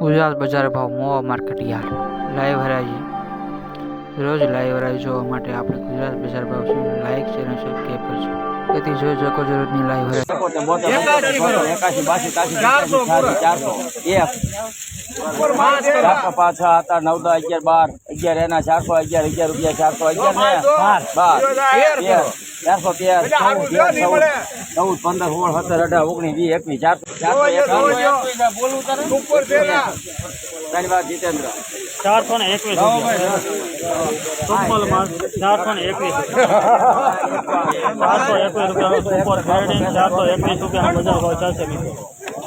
ગુજરાત બજાર ભાવ મોવા market yard live હરાજી. રોજ લાઈવ હરાજી જોવા માટે આપણે ગુજરાત બજાર ભાવ ચેનલ લાઈક શેર અને સબસ્ક્રાઈબ કરજો. તેથી જોઈ શકો છો રોજની લાઈવ હરાજી. એકાશી બાસી ત્યાસી ચારસો ચારસો. એક ચારસો પાંચ છ આઠ આઠ નવ દસ અગિયાર બાર. અગિયાર એના ચારસો અગિયાર અગિયાર રૂપિયા ચારસો અગિયાર ને બાર. બાર. ચારસો તેર ચૌદ પંદર સોળ સત્તર અઢાર ઓગણીસ વીસ એકવીસ ચારસો. ધન્યવાદ જીતેન્દ્ર. ચારસો ને એકવીસ ચારસો ને એકવીસ ચારસો એકવીસ રૂપિયા ચારસો એકવીસ રૂપિયા મજા ચાલશે મિત્રો.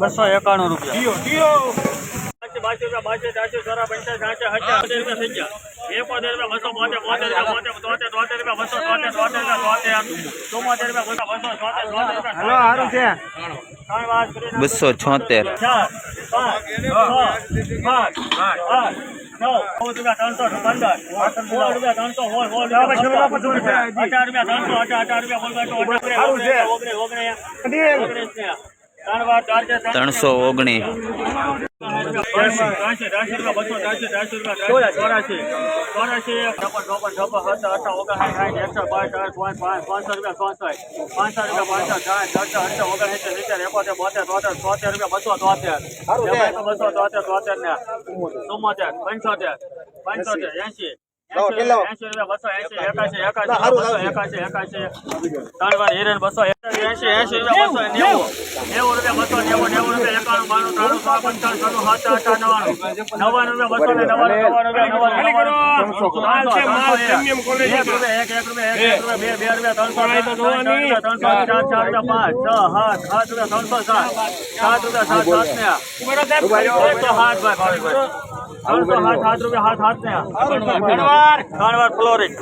બસો એકાણું રૂપિયા બાસી રૂપિયા બાસી ચારસો ચોરા પંચાસ સાઠ હજાર રૂપિયા થઈ ગયા એકોતેર રૂપિયા બસો બોતેર બોતેર રૂપિયા બોતેર તોતેર રૂપિયા બસો તોતેર તોતેર રૂપિયા ચુમ્મોતેર રૂપિયા બસો બસો તોતેર તોતેર હલો સારું છે ત્રણ વાર કરીને બસો છોતેર પાંચ નવ રૂપિયા ત્રણસો પંદર સોળ રૂપિયા ત્રણસો સોળ સોળ રૂપિયા અઢાર રૂપિયા ત્રણસો અઢાર અઢાર રૂપિયા ઓગણીસ ઓગણીસ ઓગણીસ ઓગણીસ ત્રણસો ને પંચોતેર પંચોતેર એસી ત્રણ વાર હિરેન બસો એસી એસી રૂપિયા બસો નેવું નેવું રૂપિયા બસો નેવું નેવું રૂપિયા એકાણું બાણું ત્રાણું સો સાત આઠ નવ્વાણું રૂપિયા બસો ને નવ્વાણું નવ્વાણું રૂપિયા એક રૂપિયા એક એક રૂપિયા એક એક રૂપિયા બે બે રૂપિયા ત્રણસો ત્રણસો ચાર ચાર રૂપિયા પાંચ છ સાત સાત રૂપિયા ત્રણસો સાત. સાત રૂપિયા સાત સાત ને સાત ભાઈ. ત્રણસો સાત સાત રૂપિયા સાત સાત ને ત્રણ વાર ફ્લોરિંગ.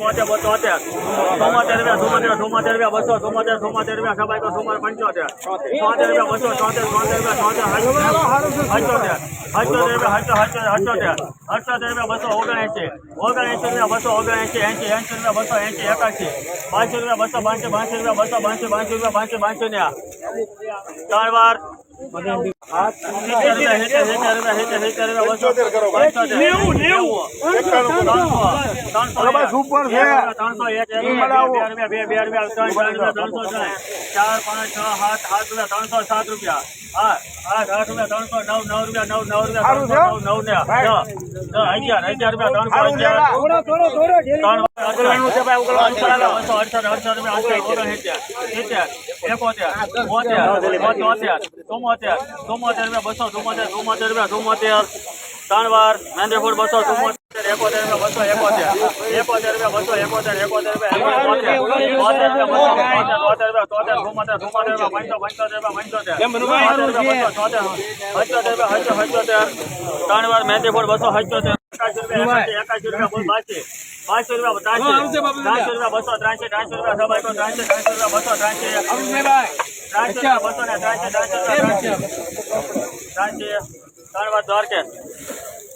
બોતેર બોતેર. ચોમોતેર રૂપિયા ચોમોતેર ચોમોતેર રૂપિયા બસો ચોમોતેર ચોમોતેર રૂપિયા સબાઈ તો ચોમોતેર પંચોતેર. ચોતેર રૂપિયા બસો ચોતેર ચોતેર રૂપિયા ચોતેર હચોતેર હચોતેર રૂપિયા હચો હચો હચોતેર હચોતેર રૂપિયા બસો ઓગણએંસી ઓગણએંસી રૂપિયા બસો ઓગણએંસી એંસી એંસી રૂપિયા બસો એંસી એકાસી પાંચસો રૂપિયા બસો પાંચસો બાસી રૂપિયા બસો બાસી બાસી રૂપિયા બાસી બાસી ને ત્રણ વાર. ત્રણસો એક બે બે રૂપિયા ત્રણસો ચાર પાંચ છ સાત સાત રૂપિયા ત્રણસો સાત રૂપિયા આઠ આઠ રૂપિયા ત્રણસો નવ નવ રૂપિયા નવ નવ રૂપિયા ત્રણસો નવ નવ ને અગિયાર અગિયાર રૂપિયા ત્રણસો અગિયાર. એકોતેર બોતેર બોતેર ચુમ્મોતેર ચુમ્મોતેર રૂપિયા બસો ચુમ્મોતેર ચુમ્મોતેર રૂપિયા ચુમ્મોતેર ત્રણ વાર મહેન્દ્રપુર બસો ચુમ્મોતેર એકોતેર રૂપિયા બસો એકોતેર. એકોતેર રૂપિયા બસો એકોતેર એકોતેર રૂપિયા બોતેર. રૂપિયા તોતેર ચુમ્મોતેર ચુમ્મોતેર રૂપિયા પંચો પંચોતેર રૂપિયા પંચોતેર. પંચોતેર રૂપિયા હચો હચોતેર ત્રણ વાર મહેન્દ્રપુર બસો હચોતેર એકાસી રૂપિયા એકાસી રૂપિયા બોલ રૂપિયા ત્રાસી. ત્રાસી રૂપિયા બસો ત્રાસી ત્રાસી રૂપિયા સબાઈ ત્રાસી ત્રાસી રૂપિયા બસો ત્રાસી. ત્રાસી રૂપિયા બસો ને ત્રાસી ત્રાસી રૂપિયા ત્રાસી. ત્રાસી. ત્રણ વાર દ્વારકે